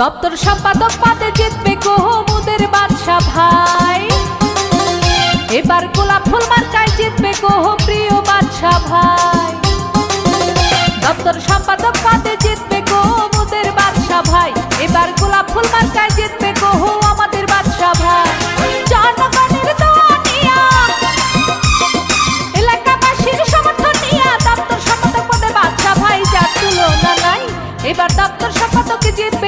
দপ্তর সম্পাদক পাতে জিতবে কোহমুদের বাদশা ভাই। এবার গোলাপ ফুল মার্কায় জিতবে কোহ প্রিয় বাদশা ভাই। দপ্তর সম্পাদক পাতে জিতবে কোহমুদের বাদশা ভাই। এবার গোলাপ ফুল মার্কায় জিতবে কোহ আমাদের বাদশা ভাই। দপ্তর বাদশা ভাই নাই। এবার দপ্তর সম্পাদকে জিতবে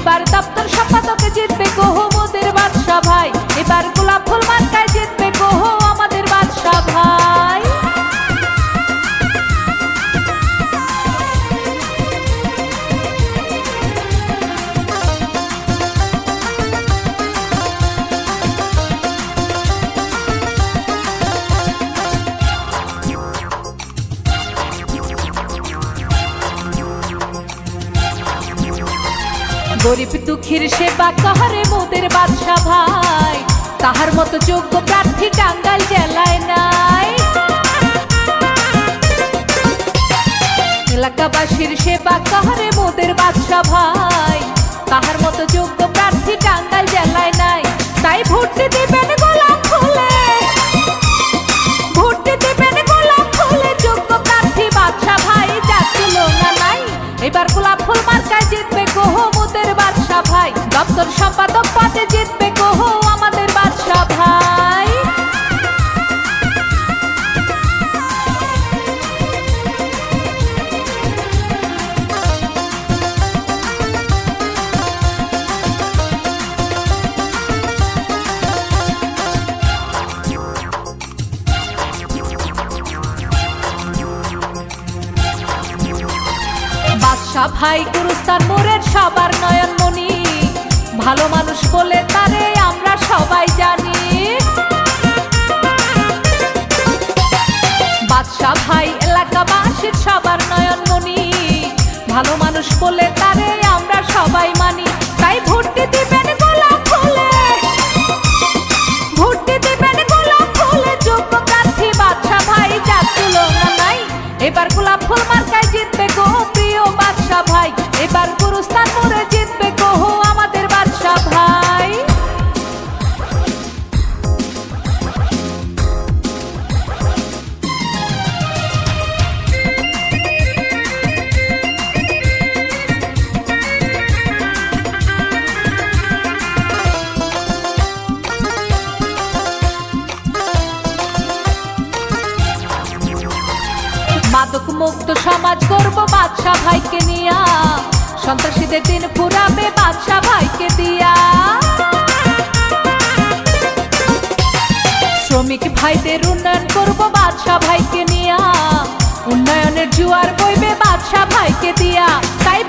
এবার দপ্তর সম্পাদকে জিতবে কোহমুদের গরিব দুঃখীর সেবা কাহারে মোদের বাদশা ভাই। তাহার মতো যোগ্য প্রার্থী টাঙ্গাইল জেলায় নাই। এলাকাবাসীর সেবা কাহারে মোদের বাদশা ভাই। তাহার মতো যোগ্য প্রার্থী টাঙ্গাইল জেলায় নাই। তাই ভোট দিবেন গোলাম দিবেন গোলাপ ফুলে। যোগ্য প্রার্থী বাদশা ভাই, যার তুলনা নাই। এবার গোলাপ ফুল মার্কায় জিতবে দপ্তর সম্পাদক পদে জিতবে কোহ আমাদের বাদশা ভাই। বাদশা ভাই গুরুস্তান মোরের সবার নয়ন মনি ভালো মানুষ বলে তারে আমরা সবাই জানি। বাদশা ভাই, এলাকাবাসীর সবার নয়ন মনি ভালো মানুষ বলে তারে মাদক মুক্ত সমাজ করব বাদশা ভাইকে নিয়া। সন্ত্রাসীদের দিন ফুরাবে বাদশা ভাইকে দিয়া। শ্রমিক ভাইদের উন্নয়ন করব বাদশা ভাইকে নিয়া। উন্নয়নের জুয়ার বইবে বাদশা ভাইকে দিয়া। তাই